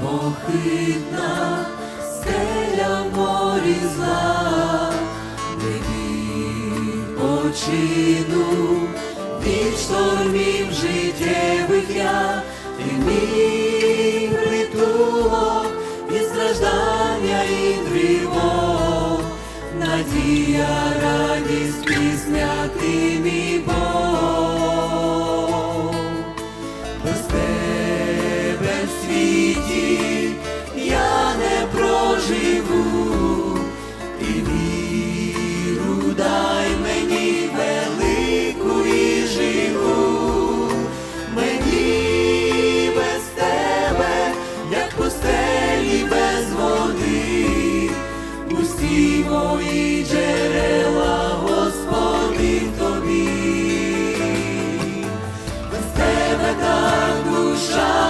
непохитна стеля морі зла, де відпочину від штормів життєвих я, ти мій притулок і страждання і тривог, надія, радість, пісня, ти. Живі мої джерела, Господи, тобі.